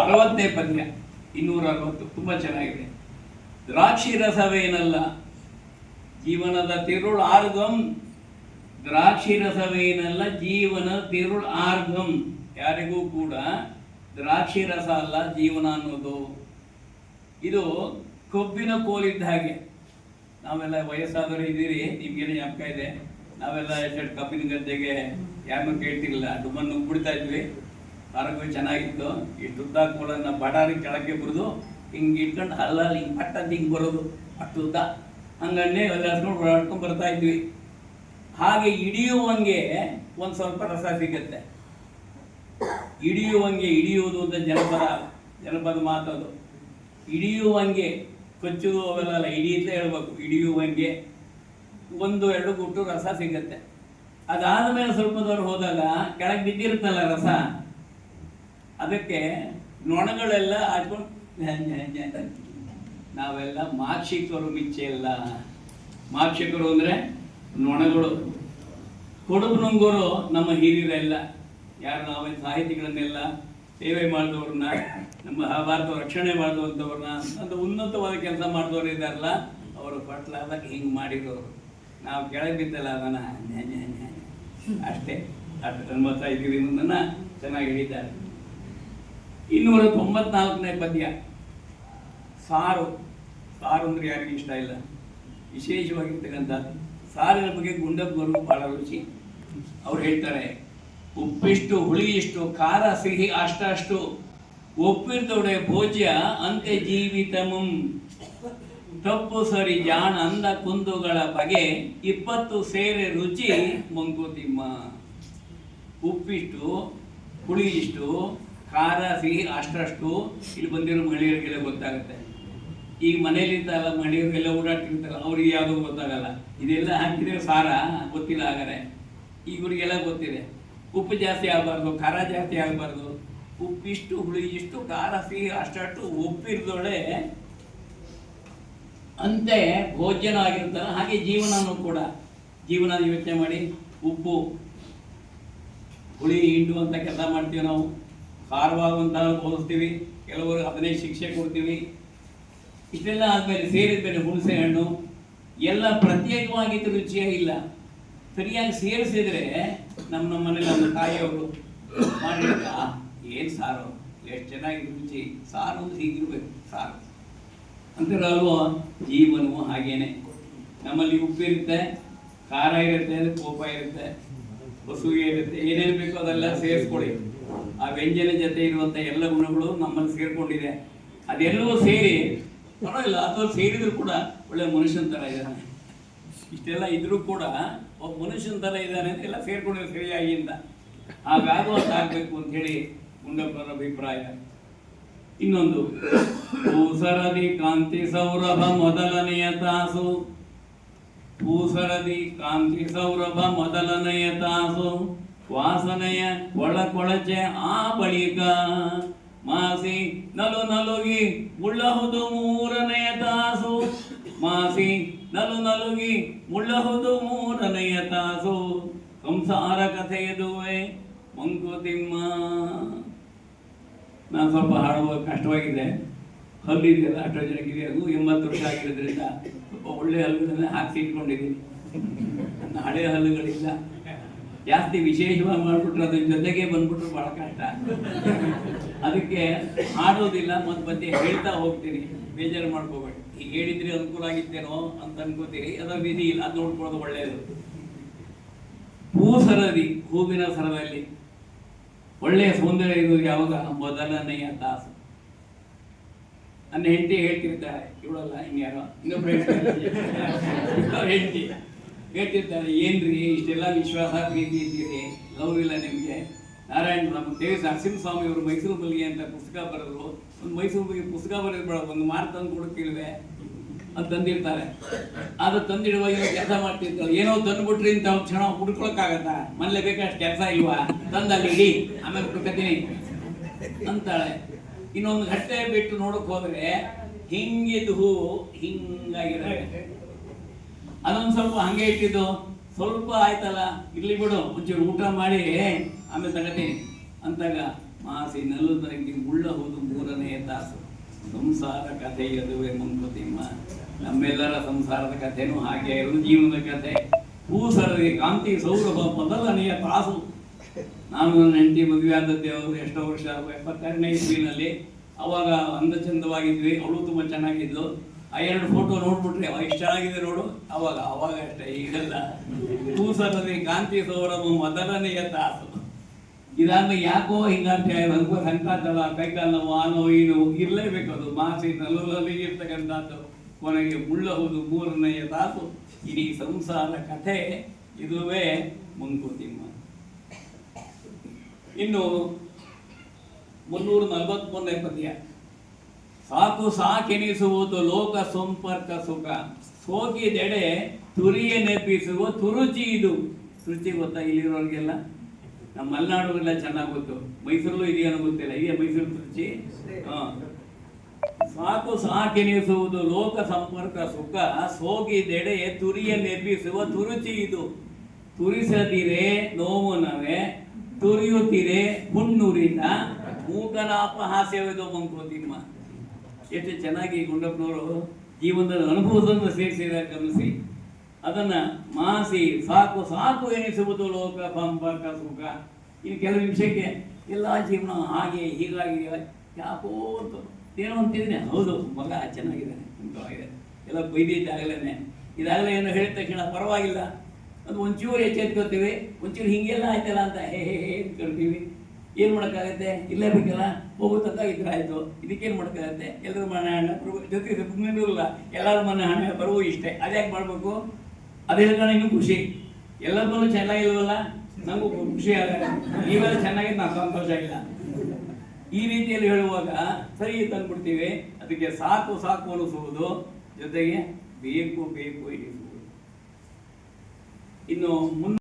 ಅರವತ್ತನೇ ಪದ್ಯ, ಇನ್ನೂರ ಅರವತ್ತು, ತುಂಬ ಚೆನ್ನಾಗಿದೆ. ದ್ರಾಕ್ಷಿ ರಸವೇನಲ್ಲ? ಜೀವನದ ತಿರುಳು ಆರ್ಗಂ. ದ್ರಾಕ್ಷಿ ರಸವೇನಲ್ಲ? ಜೀವನ ತಿರುಳು ಆರ್ಗಂ. ಯಾರಿಗೂ ಕೂಡ ದ್ರಾಕ್ಷಿ ರಸ ಅಲ್ಲ ಜೀವನ ಅನ್ನೋದು. ಇದು ಕೊಬ್ಬಿನ ಕೋಲಿದ್ದ ಹಾಗೆ. ನಾವೆಲ್ಲ ವಯಸ್ಸಾದವರು ಇದ್ದೀರಿ, ನಿಮ್ಗೇನು ಜ್ಞಾಪಕ ಇದೆ? ನಾವೆಲ್ಲ ಎಷ್ಟು ಕಬ್ಬಿನ ಗದ್ದೆಗೆ ಯಾರನ್ನೂ ಕೇಳ್ತಿರ್ಲಿಲ್ಲ, ಡುಮ್ಮನ್ನು ಬಿಡ್ತಾ ಇದ್ವಿ. ಆರೋಗ್ಯ ಚೆನ್ನಾಗಿತ್ತು. ಈ ಉದ್ದ ಕೋಲನ್ನ ಬಡಾರಿ ಕೆಳಕ್ಕೆ ಬರೋದು, ಹಿಂಗೆ ಇಟ್ಕೊಂಡು ಹಲ್ಲಲ್ಲಿ ಹಿಂಗೆ ಪಟ್ಟ ಅಂತ ಹಿಂಗೆ ಬರೋದು ಅಷ್ಟು ಉದ್ದ. ಹಂಗನ್ನೇ ಹಸ್ಕೊಂಡು ಓಡಾಡ್ಕೊಂಡು ಬರ್ತಾ ಇದ್ವಿ. ಹಾಗೆ ಹಿಡಿಯುವಂಗೆ ಒಂದು ಸ್ವಲ್ಪ ರಸ ಸಿಗುತ್ತೆ. ಹಿಡಿಯುವಂಗೆ ಹಿಡಿಯುವುದು ಅಂತ ಜನಪದ ಜನಪದ ಮಾತದು ಹಿಡಿಯುವಂಗೆ ಕೊಚ್ಚುದು ಅವೆಲ್ಲ ಹಿಡಿ ಅಂತ ಹೇಳ್ಬೇಕು. ಹಿಡಿಯುವಂಗೆ ಒಂದು, ಎರಡು ಗುಟ್ಟು ರಸ ಸಿಗುತ್ತೆ. ಅದಾದ ಮೇಲೆ ಸ್ವಲ್ಪ ದೂರ ಹೋದಾಗ ಕೆಳಗೆ ಬಿದ್ದಿರುತ್ತಲ್ಲ ರಸ ಅದಕ್ಕೆ ನೊಣಗಳೆಲ್ಲ ಹಾಕೊಂಡು ನಾವೆಲ್ಲ ಮಾಕ್ಷಿಕರು ಮಿಚ್ಚೆಲ್ಲ ಮಾಕ್ಷಿಕರು ಅಂದರೆ ನೊಣಗಳು. ಕೊಡುಗು ನುಂಗರು ನಮ್ಮ ಹಿರಿಯರೆಲ್ಲ ಯಾರು ನಾವೇನು ಸಾಹಿತಿಗಳನ್ನೆಲ್ಲ ಸೇವೆ ಮಾಡಿದವ್ರನ್ನ, ನಮ್ಮ ಭಾರತ ರಕ್ಷಣೆ ಮಾಡಿದಂಥವ್ರನ್ನ ಅಂತ ಉನ್ನತವಾದ ಕೆಲಸ ಮಾಡಿದವ್ರು ಇದ್ದಾರಲ್ಲ, ಅವರು ಪಟ್ಲಾದಾಗ ಹಿಂಗೆ ಮಾಡಿದ್ರು ನಾವು ಕೆಳಗೆ ಬಿದ್ದಲ್ಲ ಅದನ್ನ. ಅಷ್ಟೇ. ಅಷ್ಟು ಇದ್ದೀವಿ ಇದರಿಂದ ಚೆನ್ನಾಗಿ ಹೇಳಿದ್ದಾರೆ. ಇನ್ನೂರ ತೊಂಬತ್ನಾಲ್ಕನೇ ಪದ್ಯ. ಸಾರು. ಸಾರು ಅಂದರೆ ಯಾರಿಗೂ ಇಷ್ಟ ಇಲ್ಲ? ವಿಶೇಷವಾಗಿರ್ತಕ್ಕಂಥ ಸಾರಿನ ಬಗ್ಗೆ ಗುಂಡಪ್ಪರು ಬಹಳ ರುಚಿ. ಅವ್ರು ಹೇಳ್ತಾರೆ, ಉಪ್ಪಿಷ್ಟು ಹುಳಿ ಇಷ್ಟು ಖಾರ, ಸಿಹಿ, ಅಷ್ಟಷ್ಟು. ಒಪ್ಪಿರ್ತೊಡೆ ಭೋಜ್ಯ ಅಂತೆ ಜೀವಿತಮಂ. ತಪ್ಪು ಸರಿ ಜಾಣ, ಅಂದ ಕುಂದುಗಳ ಬಗೆ, ಇಪ್ಪತ್ತು ಸೇರೆ ರುಚಿ ಮಂಕುತಿಮ್ಮ ಉಪ್ಪಿಷ್ಟು ಹುಳಿ ಇಷ್ಟು ಖಾರ, ಸಿಹಿ ಅಷ್ಟಷ್ಟು ಇಲ್ಲಿ ಬಂದಿರೋ ಮಹಿಳೆಯರಿಗೆಲ್ಲ ಗೊತ್ತಾಗುತ್ತೆ. ಈಗ ಮನೇಲಿದ್ದಲ್ಲ ಮಹಿಳೆಯರಿಗೆಲ್ಲ ಓಡಾಡ್ತಿರ್ತಾರೆ ಅವ್ರಿಗೆ ಯಾವುದೂ ಗೊತ್ತಾಗಲ್ಲ. ಇದೆಲ್ಲ ಹಾಕಿದ್ರೆ ಸಾರ? ಗೊತ್ತಿಲ್ಲ ಆದರೆ ಈಗವ್ರಿಗೆಲ್ಲ ಗೊತ್ತಿದೆ. ಉಪ್ಪು ಜಾಸ್ತಿ ಆಗಬಾರ್ದು, ಖಾರ ಜಾಸ್ತಿ ಆಗಬಾರ್ದು. ಉಪ್ಪಿಷ್ಟು ಹುಳಿ, ಇಷ್ಟು ಖಾರ, ಸಿಹಿ ಅಷ್ಟಷ್ಟು ಉಪ್ಪಿರ್ದೊಳೆ ಅಂತೆ ಭೋಜನ ಆಗಿರ್ತಾರೆ ಹಾಗೆ ಜೀವನನೂ ಕೂಡ. ಜೀವನ ಯೋಚನೆ ಮಾಡಿ, ಉಪ್ಪು, ಹುಳಿ, ಹಿಂಡು ಅಂತ ಕೆಲಸ ಮಾಡ್ತೀವಿ ನಾವು. ಖಾರವಾಗುವಂತ ಬೋಧಿಸ್ತೀವಿ. ಕೆಲವರು ಅದನ್ನೇ ಶಿಕ್ಷೆ ಕೊಡ್ತೀವಿ. ಇಷ್ಟೆಲ್ಲ ಆದಮೇಲೆ ಸೇರಿದ ಮೇಲೆ ಹುಣಸೆ ಹಣ್ಣು, ಎಲ್ಲ ಪ್ರತ್ಯೇಕವಾಗಿದ್ದು ರುಚಿಯೇ ಇಲ್ಲ. ಸರಿಯಾಗಿ ಸೇರಿಸಿದ್ರೆ ನಮ್ಮ ನಮ್ಮ ಮನೇಲಿ ನಮ್ಮ ತಾಯಿಯವರು ಮಾಡಿದ ಏನು ಸಾರು? ಎಷ್ಟು ಚೆನ್ನಾಗಿ ರುಚಿ. ಸಾರು ಅಂದ್ರೆ ಹೀಗಿರ್ಬೇಕು, ಸಾರು. ಅಂತಾರೆ ಅಲ್ವಾ ಜೀವನವು ಹಾಗೇನೆ. ನಮ್ಮಲ್ಲಿ ಉಪ್ಪಿರುತ್ತೆ ಖಾರ ಇರುತ್ತೆ, ಕೋಪ ಇರುತ್ತೆ ಬಸುಗೆ ಇರುತ್ತೆ, ಏನೇನು ಬೇಕೋ ಅದೆಲ್ಲ ಸೇರಿಸ್ಕೊಳ್ಳಿ ಆ ವ್ಯಂಜನ ಜೊತೆ ಇರುವಂಥ ಎಲ್ಲ ಗುಣಗಳು ನಮ್ಮಲ್ಲಿ ಸೇರ್ಕೊಂಡಿದೆ. ಅದೆಲ್ಲವೂ ಸೇರಿ, ಪರವಾಗಿಲ್ಲ, ಅಥವಾ ಸೇರಿದ್ರು ಕೂಡ ಒಳ್ಳೆ ಮನುಷ್ಯನ ಥರ ಇದ್ದಾನೆ. ಇಷ್ಟೆಲ್ಲ ಇದ್ರೂ ಕೂಡ ಒಬ್ಬ ಮನುಷ್ಯನ ಥರ ಇದ್ದಾನೆ ಅಂತ ಎಲ್ಲ ಸೇರ್ಕೊಂಡಿರೋ ಸರಿಯಾಗಿ ಅಂತ. ಹಾಗಾಗುವಂತ ಆಗ್ಬೇಕು ಅಂತ ಹೇಳಿ ಗುಂಡಪ್ಪನವರ ಅಭಿಪ್ರಾಯ. ಇನ್ನೊಂದು ಭೂಸರದಿ ಕಾಂತಿ ಸೌರಭ ಮೊದಲನೆಯ ತಾಸು. ಭೂಸರದಿ ಕಾಂತಿ ಸೌರಭ ಮೊದಲನೆಯ ತಾಸು. ವಾಸನೆಯ ಒಳ ಕೊಳಚೆ ಆ ಬಳಿಕ ಮಾಸಿ ನಲು ನಲುಗಿ ಮುಳ್ಳಹುದು ಮೂರನೆಯ ತಾಸು. ಮಾಸಿ ನಲು ನಲುಗಿ ಮುಳ್ಳಹುದು ಮೂರನೆಯ ತಾಸು. ಸಂಸಾರ ಕಥೆಯದುವೆ ಮಂಕುತಿಮ್ಮ ನಾನು ಸ್ವಲ್ಪ ಹಾಡುವ ಕಷ್ಟವಾಗಿದೆ ಹಲ್ಲಿದೆಯಲ್ಲ ಅಷ್ಟೋ ಜನ ಅದು ಎಂಬತ್ತು ವರ್ಷ ಆಗಿರೋದ್ರಿಂದ ಸ್ವಲ್ಪ ಒಳ್ಳೆ ಹಲ್ಲುಗಳನ್ನ ಹಾಕಿ ಇಟ್ಕೊಂಡಿದ್ದೀನಿ. ನನ್ನ ಹಳೆ ಹಲ್ಲುಗಳಿಲ್ಲ. ಜಾಸ್ತಿ ವಿಶೇಷವಾಗಿ ಮಾಡಿಬಿಟ್ರೆ ಅದ್ರ ಜೊತೆಗೆ ಬಂದ್ಬಿಟ್ರೆ ಬಹಳ ಕಷ್ಟ. ಅದಕ್ಕೆ ಮಾಡೋದಿಲ್ಲ ಮತ್ತೆ ಮತ್ತೆ ಹೇಳ್ತಾ ಹೋಗ್ತೀನಿ. ಬೇಜಾರು ಮಾಡ್ಕೋಬೇಡಿ. ಈಗ ಹೇಳಿದ್ರೆ ಅನುಕೂಲ ಆಗಿತ್ತೇನೋ ಅಂತ ಅನ್ಕೋತೀರಿ. ಅದರ ವಿಧಿ ಇಲ್ಲ, ಅದು ನೋಡ್ಕೊಳ್ಳೋದು ಒಳ್ಳೆಯದು ಹೂಸರದಿ ಹೂವಿನ ಸರದಲ್ಲಿ. ಒಳ್ಳೆಯ ಸೌಂದರ್ಯ ಇರೋದು ಯಾವಾಗ? ಮೊದಲನೆಯ ತಾಸು ನನ್ನ ಹೆಂಡತಿ ಹೇಳ್ತಿರ್ತಾರೆ. ಇವಳಲ್ಲ, ಇನ್ಯಾರೋ? ಇನ್ನೊಬ್ಬ ಹೆಂಡತಿ. ಹೇಳ್ತಿರ್ತಾರೆ, ಏನ್ರಿ, ಇಷ್ಟೆಲ್ಲ ವಿಶ್ವಾಸ, ಪ್ರೀತಿ ಇದ್ದೀರಿ? ಲವ್ ಇಲ್ಲ ನಿಮಗೆ. ನಾರಾಯಣ ನಮ್ಮ ದೇವಿ ನರಸಿಂಹಸ್ವಾಮಿ ಅವರು ಮೈಸೂರು ಮಲ್ಲಿಗೆ ಅಂತ ಪುಸ್ತಕ ಬರೆದ್ರು. ಒಂದು ಮೈಸೂರು ಬಗ್ಗೆ ಪುಸ್ತಕ ಬರೆದು ಒಂದು ಮಾರು ತಂದು ಕೊಡುತ್ತಿಲ್ವೆ ಅಂತ ತಂದಿರ್ತಾರೆ. ಅದು ತಂದಿಡುವಾಗ ಕೆಲಸ ಮಾಡ್ತಿರ್ತಾರೆ. ಏನೋ ತಂದ್ಬಿಟ್ರಿ ಅಂತ ಅವ್ರು ಕ್ಷಣ ಹುಡ್ಕೊಳಕ್ಕಾಗತ್ತಾ? ಮನೇಲೆ ಬೇಕಷ್ಟು ಕೆಲಸ ಇಲ್ವಾ? ತಂದಲ್ಲಿ ಇಡಿ, ಆಮೇಲೆ ಹುಡ್ಕತೀನಿ ಅಂತಾಳೆ. ಇನ್ನೊಂದು ಗಟ್ಟೆ ಬಿಟ್ಟು ನೋಡಕ್ ಹೋದ್ರೆ ಹಿಂಗಿದ್ದು ಹೂ ಹಿಂಗಾಗಿರುತ್ತೆ ಅದೊಂದು ಸ್ವಲ್ಪ ಹಂಗೆ ಇಟ್ಟಿದ್ದು. ಸ್ವಲ್ಪ ಆಯ್ತಲ್ಲ ಇಲ್ಲಿ ಬಿಡು ಒಂಚೂರು ಊಟ ಮಾಡಿ, ಆಮೇಲೆ ತಗತೀನಿ ಅಂತಾಗ ಮಾಸಿ ನಲ್ಲು ನನಗೆ ಮುಳ್ಳ ಹೋದು ಮೂರನೇ ತಾಸು. ಸಂಸಾರ ಕಥೆ ಯದುವೆ ಮಂಕುತಿಮ್ಮ ನಮ್ಮೆಲ್ಲರ ಸಂಸಾರದ ಕಥೆನೂ ಹಾಗೆ ಇರೋದು ಜೀವನದ ಕಥೆ. ಭೂಸರದಿ, ಕಾಂತಿ, ಸೌರಭ ಮೊದಲನೆಯ ತಾಸು. ನಾನು ನನ್ನ ಹೆಂಡತಿ ಮದುವೆ ಆದದ್ದೇ ಅವರು ಎಷ್ಟೋ ವರ್ಷ, ಎಪ್ಪತ್ತೆರಡನೇ ಇಸ್ವಿನಲ್ಲಿ ಅವಾಗ ಅಂದ ಚಂದವಾಗಿದ್ವಿ ಅವಳು ತುಂಬ ಚೆನ್ನಾಗಿದ್ಲು. ಆ ಎರಡು ಫೋಟೋ ನೋಡ್ಬಿಟ್ರೆ ಅವ ಇಷ್ಟ ಚೆನ್ನಾಗಿದೆ ನೋಡು. ಅವಾಗ ಅವಾಗ ಅಷ್ಟೇ, ಈಗಲ್ಲ. ಭೂಸರದಿ ಕಾಂತಿ ಸೌರಭ ಮೊದಲನೆಯ ತಾಸು ಇದಾದ್ಮೇಲೆ ಯಾಕೋ ಹಿಂಗಂತ ನನಗೂ ಸಂಕಾತಲ್ಲ ಕೈಕಾಲ ನೋವು ಆ ನೋವು ಈ ನೋವು ಇರಲೇಬೇಕು ಅದು. ಮಾಸಿ ನಲ್ಲಲ್ಲಿ ಇರ್ತಕ್ಕಂಥದ್ದು. ಕೊನೆಗೆ ಮುಳ್ಳಹುದು ಮೂರನೆಯ ತಾಸು ಇಡೀ ಸಂಸಾರ ಕಥೆ ಇದುವೇ ಮುಂಕುತಿಮ್ಮ ಇನ್ನು ಮುನ್ನೂರ ನಲವತ್ಮೂರನೇ ಪದ್ಯ. ಸಾಕು ಸಾಕೆನಿಸುವುದು ಲೋಕ ಸಂಪರ್ಕ ಸುಖ. ಸೋಕಿದೆಡೆ ತುರಿಯ ನೆಪಿಸುವ ತುರುಚಿ ಇದು. ರುಚಿ ಗೊತ್ತಾ ಇಲ್ಲಿರೋರಿಗೆಲ್ಲ? ನಮ್ಮ ಮಲೆನಾಡುಗೆಲ್ಲ ಚೆನ್ನಾಗಿ ಗೊತ್ತು. ಮೈಸೂರಲ್ಲೂ ಇದೆಯೋ ಗೊತ್ತಿಲ್ಲ. ಇದೆಯಾ ಮೈಸೂರು ರುಚಿ ಹಾ. ಸಾಕು ಸಾಕೆನಿಸುವುದು ಲೋಕ ಸಂಪರ್ಕ ಸುಖ. ಸೋಗಿದೆಡೆ ತುರಿಯ ನೆಪಿಸುವ ತುರುಚಿ ಇದು. ತುರಿಸದಿರೆ ನೋವುನವೆ ತುರಿಯುತ್ತಿರೆ ಮೂಕನ ಅಪಹಾಸ್ಯವಿದು ಎಷ್ಟು ಚೆನ್ನಾಗಿ ಗುಂಡಪ್ಪನವರು ಜೀವನದ ಅನುಭವವನ್ನು ಸೇರಿಸಿದ್ದಾರೆ ಗಮನಿಸಿ ಅದನ್ನ ಮಾಸಿ, ಸಾಕು ಸಾಕು ಎನಿಸುವುದು ಲೋಕ ಪಂಪಕ ಸುಖ ಇನ್ನು ಕೆಲವು ನಿಮಿಷಕ್ಕೆ ಎಲ್ಲ ಜೀವನ ಹಾಗೆ ಹೀಗಾಗಿ ಯಾಕೋ ಅಂತ ಏನೋ ಅಂತಿದ್ದೇನೆ. ಹೌದು, ಮಗ ಚೆನ್ನಾಗಿದ್ದಾನೆ ಮುಖ್ಯವಾಗಿದೆ ಎಲ್ಲ ಬೈದಿದ್ದಾಗಲೇ ಇದಾಗಲೇ ಏನೋ ಹೇಳಿದ ತಕ್ಷಣ, ಪರವಾಗಿಲ್ಲ. ಅದು ಒಂಚೂರು ಎಚ್ಚೆತ್ಕೋತೀವಿ ಒಂಚೂರು ಹಿಂಗೆಲ್ಲ ಆಯ್ತಲ್ಲ ಅಂತ, ಹೇ ಹೇ ಹೇ ಅಂದ್ಕೊಳ್ತೀವಿ ಏನು ಮಾಡೋಕ್ಕಾಗತ್ತೆ? ಇಲ್ಲೇ ಬೇಕಲ್ಲ? ಹೋಗೋ ತನಕ ಇದ್ರೆ ಆಯಿತು. ಇದಕ್ಕೇನು ಮಾಡೋಕ್ಕಾಗತ್ತೆ? ಎಲ್ಲರೂ ಮನೆ ಹಣ ಜೊತೆಗೆ ಜೊತೆ ಎಲ್ಲರ ಮನೆ ಹಣ ಬರುವ ಇಷ್ಟೇ. ಅದ್ಯಾಕೆ ಮಾಡಬೇಕು? ಅದೇ ಕಾರಣ ಇನ್ನೂ ಖುಷಿ. ಎಲ್ಲರಿಗೂ ಚೆನ್ನಾಗಿಲ್ವಲ್ಲ? ನಮಗೂ ಖುಷಿ ಆಗಲ್ಲ ನೀವೆಲ್ಲ ಚೆನ್ನಾಗಿ ನಾನು ಸಂತೋಷ ಇಲ್ಲ ಈ ರೀತಿಯಲ್ಲಿ ಹೇಳುವಾಗ ಸರಿ ತಂದ್ಬಿಡ್ತೀವಿ ಅದಕ್ಕೆ ಸಾಕು ಸಾಕು ಅನಿಸುವುದು ಜೊತೆಗೆ ಬೇಕು ಬೇಕು ಎನಿಸುವುದು. ಇನ್ನು ಮುನ್ನ